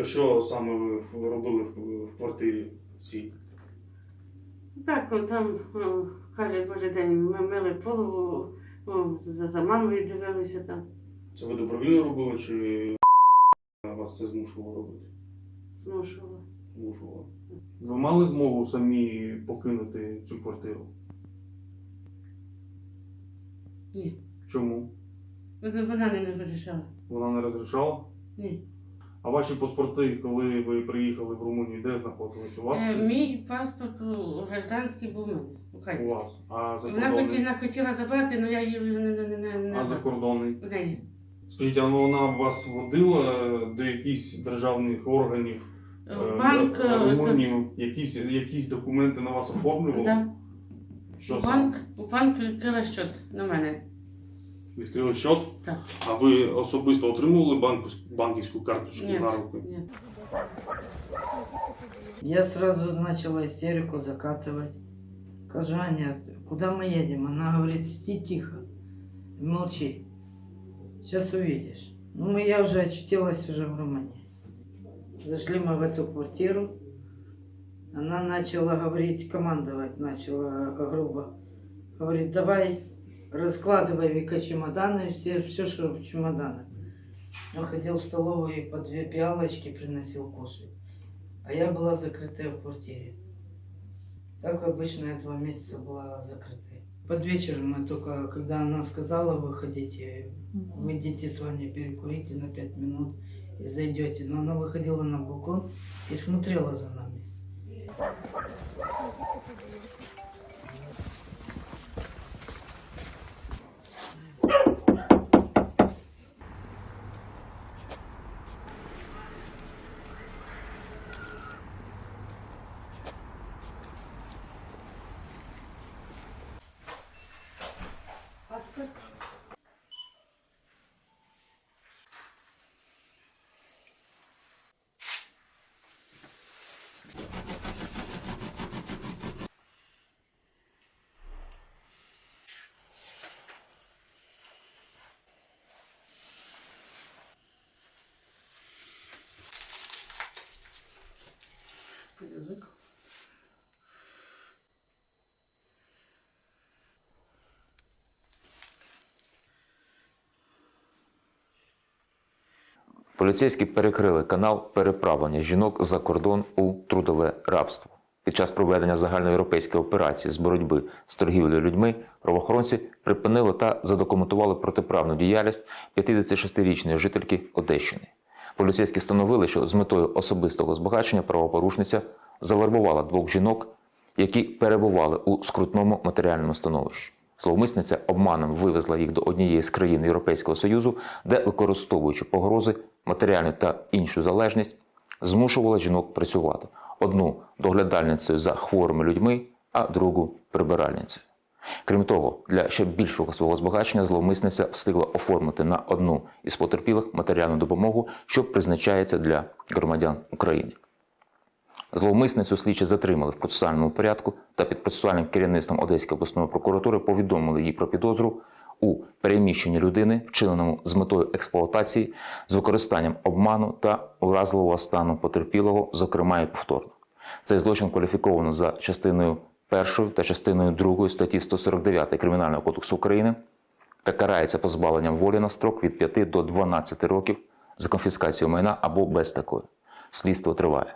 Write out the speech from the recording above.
То що саме ви робили в, в квартирі цій? Так, там о, каже кожен день ми мили полу, о, за, за мамою дивилися там, Це ви добровільно робили, чи вас це змушувало робити? змушували. Змушувало. Ви мали змогу самі покинути цю квартиру? Ні. Чому? Вона вона не вирішала. Вона не розрішала? Ні. А ваші паспорти, коли ви приїхали в Румунію, де знаходились? У вас? Е, мій паспорт у гражданський був у мене, У український. вас. А Вона закордонний? хотіла, хотіла забрати, але я її не, не, не, не, не А закордонний? в неї. Скажіть, а вона вас водила до якихось державних органів е, Банк, е, Румунію? Якісь, якісь документи на вас оформлювали? да. Що саме? банк, у банк відкрила счет на мене. Відкрили счет? Так. А ви особисто отримували банківську, банківську карточку Ні, на руки? ні. Я сразу начала истерику закатывать. Кажу, Аня, куда мы едем? Она говорит, сиди тихо, молчи. Сейчас увидишь. Ну, мы- я уже очутилась уже в Румынии. Зашли мы в эту квартиру. Она начала говорить, командовать начала э, грубо. Говорит, давай раскладывай Вика чемоданы, все, все, что в чемоданах. Он ходил в столовую и по две пиалочки приносил кушать. А я была закрытая в квартире. Так обычно я два месяца была закрытой. Под вечер мы только, когда она сказала, выходите, выйдите с вами, перекурите на пять минут и зайдете. Но она выходила на балкон и смотрела за нами. Поліцейські перекрили канал переправлення жінок за кордон у трудове рабство. Під час проведення загальноєвропейської операції з боротьби з торгівлею людьми правоохоронці припинили та задокументували протиправну діяльність 56-річної жительки Одещини. Поліцейські встановили, що з метою особистого збагачення правопорушниця завербувала двох жінок, які перебували у скрутному матеріальному становищі. Зловмисниця обманом вивезла їх до однієї з країн Європейського Союзу, де, використовуючи погрози, матеріальну та іншу залежність, змушувала жінок працювати. Одну доглядальницею за хворими людьми, а другу прибиральницею. Крім того, для ще більшого свого збагачення зловмисниця встигла оформити на одну із потерпілих матеріальну допомогу, що призначається для громадян України. Зловмисницю слідчі затримали в процесуальному порядку та під процесуальним керівництвом Одеської обласної прокуратури повідомили їй про підозру у переміщенні людини, вчиненому з метою експлуатації, з використанням обману та уразливого стану потерпілого, зокрема і повторно. Цей злочин кваліфіковано за частиною 1 та частиною 2 статті 149 Кримінального кодексу України та карається позбавленням волі на строк від 5 до 12 років за конфіскацію майна або без такої. Слідство триває.